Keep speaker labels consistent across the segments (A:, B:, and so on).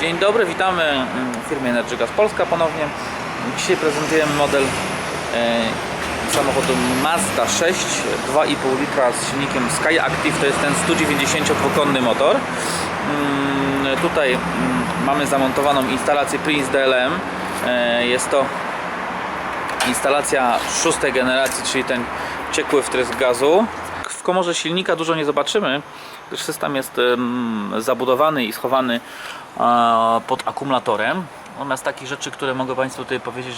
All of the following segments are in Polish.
A: Dzień dobry, witamy mm, w firmie Energy Gas Polska ponownie. Dzisiaj prezentujemy model e, samochodu Mazda 6 2,5 litra z silnikiem Sky Active, to jest ten 192-konny motor. Mm, Tutaj mm, mamy zamontowaną instalację Prince DLM. E, Jest to instalacja szóstej generacji, czyli ten ciekły wtrysk gazu. W komorze silnika dużo nie zobaczymy, gdyż system jest zabudowany i schowany pod akumulatorem. Natomiast takich rzeczy, które mogę Państwu tutaj powiedzieć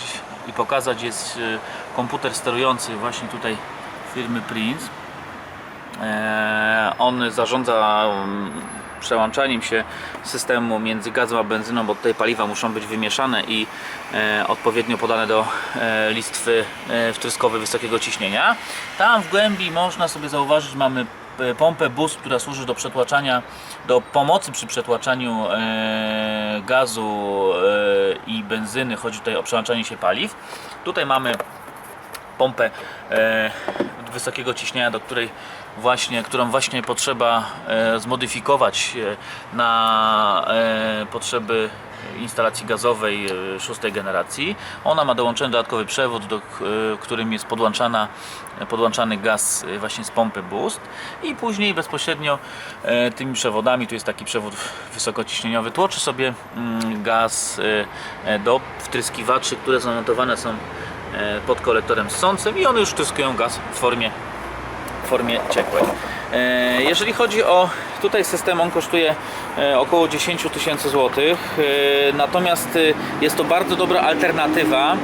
A: i pokazać jest e, komputer sterujący właśnie tutaj firmy Prince. On zarządza przełączaniem się systemu między gazem a benzyną, bo tutaj paliwa muszą być wymieszane i e, odpowiednio podane do e, listwy e, wtryskowej wysokiego ciśnienia. Tam w głębi można sobie zauważyć, mamy e, pompę boost, która służy do przetłaczania, do pomocy przy przetłaczaniu e, gazu e, i benzyny. Chodzi tutaj o przełączanie się paliw. Tutaj mamy pompę e, wysokiego ciśnienia, do której właśnie, którą właśnie potrzeba e, zmodyfikować e, na e, potrzeby instalacji gazowej szóstej generacji. Ona ma dołączony dodatkowy przewód, do, którym jest podłączana, podłączany gaz właśnie z pompy Boost i później bezpośrednio tymi przewodami, tu jest taki przewód wysokociśnieniowy, tłoczy sobie mm, gaz do wtryskiwaczy, które zamontowane są pod kolektorem ssącym i one już wtryskują gaz w formie, w formie ciekłej. E, Jeżeli chodzi o tutaj system, on kosztuje e, około 10 tysięcy złotych, e, natomiast e, jest to bardzo dobra alternatywa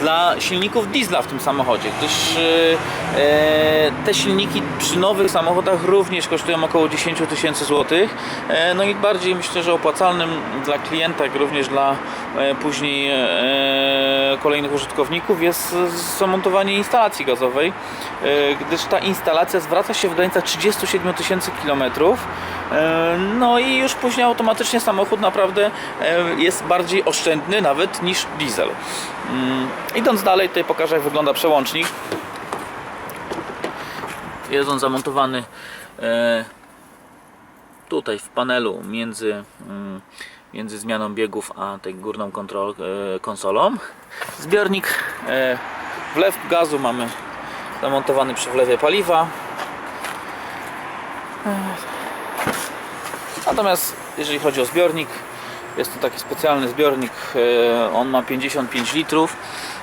A: dla silników diesla w tym samochodzie, gdyż e, e, te silniki przy nowych samochodach również kosztują około 10 tysięcy złotych. E, No i bardziej myślę, że opłacalnym dla klienta, jak również dla e, później kolejnych użytkowników jest zamontowanie instalacji gazowej, gdyż ta instalacja zwraca się w granicach 37 tysięcy kilometrów. No i już później automatycznie samochód naprawdę jest bardziej oszczędny nawet niż diesel. Idąc dalej, tutaj pokażę jak wygląda przełącznik. Jest on zamontowany e, tutaj w panelu między, mm, między zmianą biegów a tej górną kontrol, e, konsolą. Zbiornik e, wlew gazu mamy zamontowany przy wlewie paliwa. Natomiast jeżeli chodzi o zbiornik, jest to taki specjalny zbiornik, on ma 55 litrów.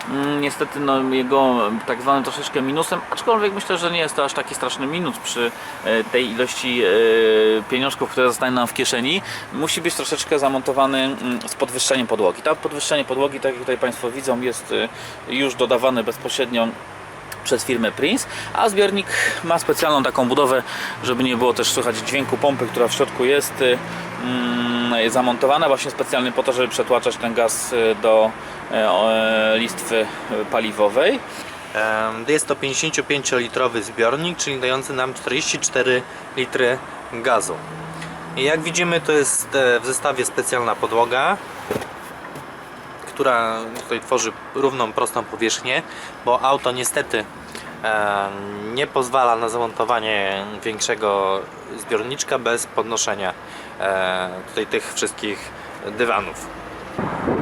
A: Mm, Niestety no, jego tak zwanym troszeczkę minusem, aczkolwiek myślę, że nie jest to aż taki straszny minus przy e, tej ilości e, pieniążków, które zostają nam w kieszeni. Musi być troszeczkę zamontowany mm, z podwyższeniem podłogi. To podwyższenie podłogi, tak jak tutaj Państwo widzą, jest e, już dodawane bezpośrednio przez firmę Prince, a zbiornik ma specjalną taką budowę, żeby nie było też słychać dźwięku pompy, która w środku jest, y, mm, jest zamontowana właśnie specjalnie po to, żeby przetłaczać ten gaz do listwy y, paliwowej.
B: Em, Jest to 55-litrowy zbiornik, czyli dający nam 44 litry gazu. I jak widzimy, to jest e, w zestawie specjalna podłoga, która tutaj tworzy równą, prostą powierzchnię, bo auto niestety e, nie pozwala na zamontowanie większego zbiorniczka bez podnoszenia e, tutaj tych wszystkich dywanów.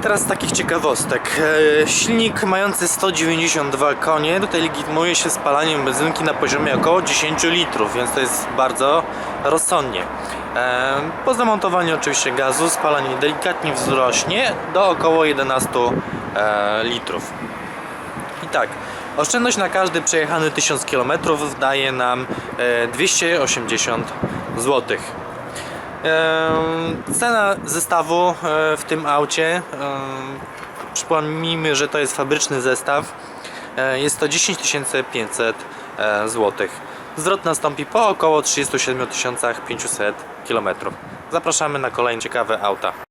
B: Teraz takich ciekawostek. E, Silnik mający 192 konie tutaj legitymuje się spalaniem benzynki na poziomie około 10 litrów, więc to jest bardzo rozsądnie. E, Po zamontowaniu oczywiście gazu spalanie delikatnie wzrośnie do około 11 e, litrów. I tak, oszczędność na każdy przejechany 1000 km daje nam e, 280 zł. Cena zestawu e, w tym aucie, przypomnijmy, że to jest fabryczny zestaw, e, jest to 10 500 zł. Zwrot nastąpi po około 37 500 km. Zapraszamy na kolejne ciekawe auta.